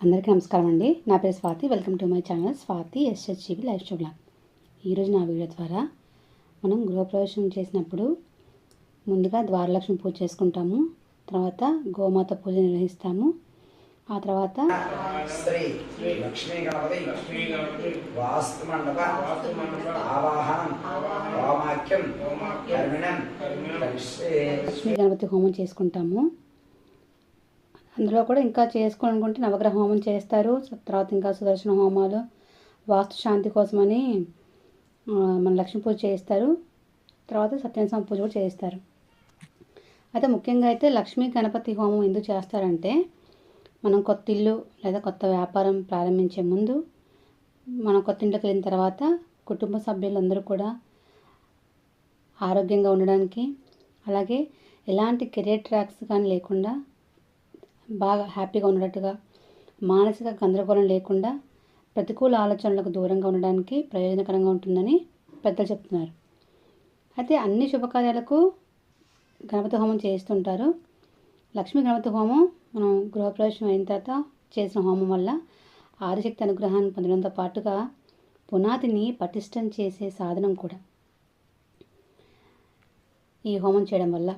అందరికీ నమస్కారం అండి. నా పేరు Swathi. Welcome to my channel Swathi SHGB lifestyle ఈరోజు నా వీడియో ద్వారా మనం గృహప్రవేశం చేసినప్పుడు ముందుగా ద్వారలక్ష్మి పూజ చేసుకుంటాము తర్వాత గోమాత పూజ నిర్వహిస్తాము ఆ తర్వాత శ్రీ లక్ష్మీ గణపతి వాస్తు మండప ఆవాహనం వామాఖ్యం కర్మిణం లక్ష్మీ లక్ష్మీ గణపతి హోమం చేసుకుంటాము. అందులో కూడా ఇంకా చేసుకోవాలనుకుంటే నవగ్రహ హోమం చేస్తారు. తర్వాత ఇంకా సుదర్శన హోమాలు వాస్తు శాంతి కోసమని మన లక్ష్మీ పూజ చేస్తారు తర్వాత సత్యనారాయణ పూజ కూడా చేస్తారు అయితే ముఖ్యంగా అయితే లక్ష్మీ గణపతి హోమం ఎందుకు చేస్తారంటే మనం కొత్త ఇల్లు లేదా కొత్త వ్యాపారం ప్రారంభించే ముందు మనం కొత్త ఇంట్లోకి వెళ్ళిన తర్వాత కుటుంబ సభ్యులందరూ కూడా ఆరోగ్యంగా ఉండడానికి అలాగే ఎలాంటి కెరీర్ ట్రాక్స్ కానీ లేకుండా బాగా హ్యాపీగా ఉన్నట్టుగా మానసిక గందరగోళం లేకుండా ప్రతికూల ఆలోచనలకు దూరంగా ఉండడానికి ప్రయోజనకరంగా ఉంటుందని పెద్దలు చెప్తున్నారు. అయితే అన్ని శుభకార్యాలకు గణపతి హోమం చేస్తుంటారు లక్ష్మీ గణపతి హోమం మనం గృహప్రవేశం అయిన తర్వాత చేసిన హోమం వల్ల ఆదిశక్తి అనుగ్రహాన్ని పొందడంతో పాటుగా పునాదిని పటిష్టం చేసే సాధనం కూడా ఈ హోమం చేయడం వల్ల.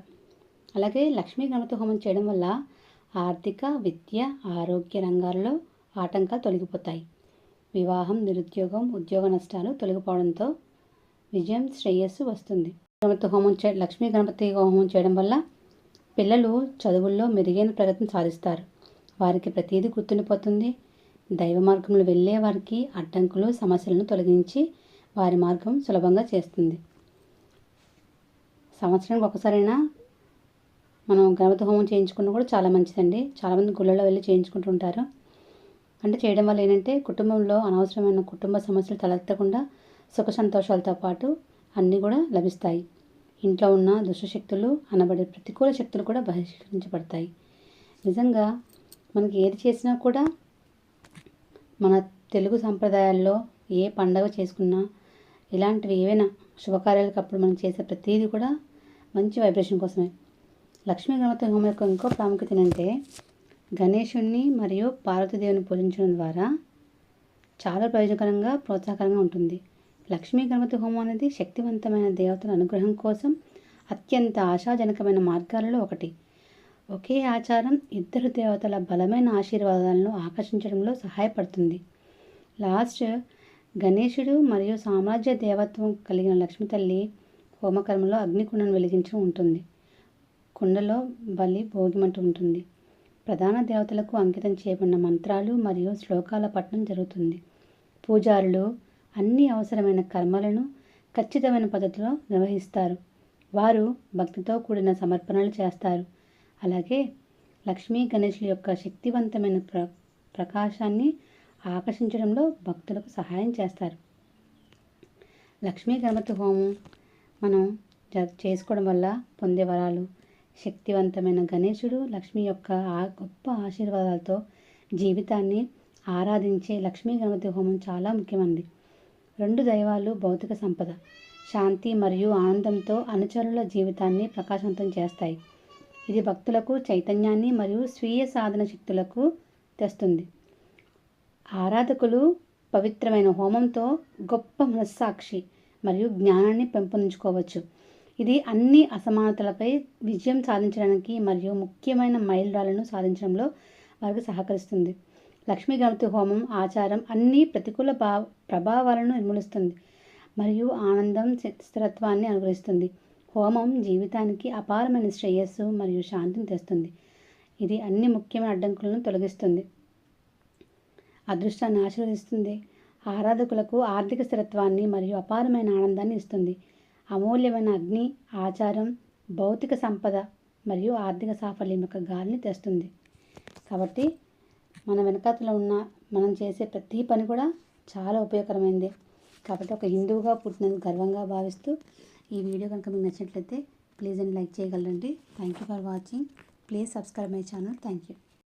అలాగే లక్ష్మీ గణపతి హోమం చేయడం వల్ల ఆర్థిక విద్య ఆరోగ్య రంగాల్లో ఆటంకాలు తొలగిపోతాయి. వివాహం నిరుద్యోగం ఉద్యోగ నష్టాలు తొలగిపోవడంతో విజయం శ్రేయస్సు వస్తుంది. గణపతి హోమం చే లక్ష్మీ గణపతి హోమం చేయడం వల్ల పిల్లలు చదువుల్లో మెరుగైన ప్రగతిని సాధిస్తారు. వారికి ప్రతీది గుర్తుండిపోతుంది. దైవ మార్గంలో వెళ్ళే వారికి అడ్డంకులు సమస్యలను తొలగించి వారి మార్గం సులభంగా చేస్తుంది. సంవత్సరానికి ఒకసారైనా మనం గణపతి హోమం చేయించుకున్న కూడా చాలా మంచిదండి. చాలామంది గుళ్ళలో వెళ్ళి చేయించుకుంటుంటారు. అంటే చేయడం వల్ల ఏంటంటే కుటుంబంలో అనవసరమైన కుటుంబ సమస్యలు తలెత్తకుండా సుఖ సంతోషాలతో పాటు అన్నీ కూడా లభిస్తాయి. ఇంట్లో ఉన్న దుష్టశక్తులు అనబడే ప్రతికూల శక్తులు కూడా బహిష్కరించబడతాయి. నిజంగా మనకి ఏది చేసినా కూడా మన తెలుగు సంప్రదాయాల్లో ఏ పండగ చేసుకున్నా ఇలాంటివి ఏవైనా శుభకార్యాలకు అప్పుడు మనం చేసే ప్రతిదీ కూడా మంచి వైబ్రేషన్ కోసమే. లక్ష్మీ గణపతి హోమం యొక్క ఇంకో ప్రాముఖ్యత ఏంటంటే గణేశుణ్ణి మరియు పార్వతీదేవిని పూజించడం ద్వారా చాలా ప్రయోజనకరంగా ప్రోత్సాహకరంగా ఉంటుంది. లక్ష్మీ గణపతి హోమం అనేది శక్తివంతమైన దేవతల అనుగ్రహం కోసం అత్యంత ఆశాజనకమైన మార్గాలలో ఒకటి. ఒకే ఆచారం ఇద్దరు దేవతల బలమైన ఆశీర్వాదాలను ఆకర్షించడంలో సహాయపడుతుంది. లాస్ట్ గణేశుడు మరియు సామ్రాజ్య దేవత్వం కలిగిన లక్ష్మీ తల్లి హోమకర్మలో అగ్నికుండను వెలిగించి ఉంటుంది. కుండలో బలి భోగిమంట ఉంటుంది ప్రధాన దేవతలకు అంకితం చేయబడిన మంత్రాలు మరియు శ్లోకాల పఠనం జరుగుతుంది. పూజారులు అన్ని అవసరమైన కర్మలను ఖచ్చితమైన పద్ధతిలో నిర్వహిస్తారు. వారు భక్తితో కూడిన సమర్పణలు చేస్తారు. అలాగే లక్ష్మీ గణేషుల యొక్క శక్తివంతమైన ప్ర ప్రకాశాన్ని ఆకర్షించడంలో భక్తులకు సహాయం చేస్తారు. లక్ష్మీ గణపతి హోమం మనం జ- చేసుకోవడం వల్ల పొందే వరాలు శక్తివంతమైన గణేశుడు లక్ష్మి యొక్క ఆ గొప్ప ఆశీర్వాదాలతో జీవితాన్ని ఆరాధించే లక్ష్మీ గణపతి హోమం చాలా ముఖ్యమైనది. రెండు దైవాలు భౌతిక సంపద శాంతి మరియు ఆనందంతో అనుచరుల జీవితాన్ని ప్రకాశవంతం చేస్తాయి. ఇది భక్తులకు చైతన్యాన్ని మరియు స్వీయ సాధన శక్తులకు తెస్తుంది. ఆరాధకులు పవిత్రమైన హోమంతో గొప్ప మనస్సాక్షి మరియు జ్ఞానాన్ని పెంపొందించుకోవచ్చు. ఇది అన్ని అసమానతలపై విజయం సాధించడానికి మరియు ముఖ్యమైన మైలురాళ్ళను సాధించడంలో వారికి సహకరిస్తుంది. లక్ష్మీ గణపతి హోమం ఆచారం అన్ని ప్రతికూల భా ప్రభావాలను నిర్మూలిస్తుంది మరియు ఆనందం స్థిరత్వాన్ని అనుగ్రహిస్తుంది. హోమం జీవితానికి అపారమైన శ్రేయస్సు మరియు శాంతిని తెస్తుంది. ఇది అన్ని ముఖ్యమైన అడ్డంకులను తొలగిస్తుంది. అదృష్టాన్ని ఆశీర్వదిస్తుంది. ఆరాధకులకు ఆర్థిక స్థిరత్వాన్ని మరియు అపారమైన ఆనందాన్ని ఇస్తుంది. అమూల్యమైన అగ్ని ఆచారం భౌతిక సంపద మరియు ఆర్థిక సాఫల్యం యొక్క గాలిని తెస్తుంది. కాబట్టి మన వెనకాతలో ఉన్న మనం చేసే ప్రతి పని కూడా చాలా ఉపయోగకరమైంది. కాబట్టి ఒక హిందువుగా పుట్టినందుకు గర్వంగా భావిస్తూ ఈ వీడియో కనుక మీకు నచ్చినట్లయితే please and like చేయగలరండి. Thank you for watching please subscribe my channel thank you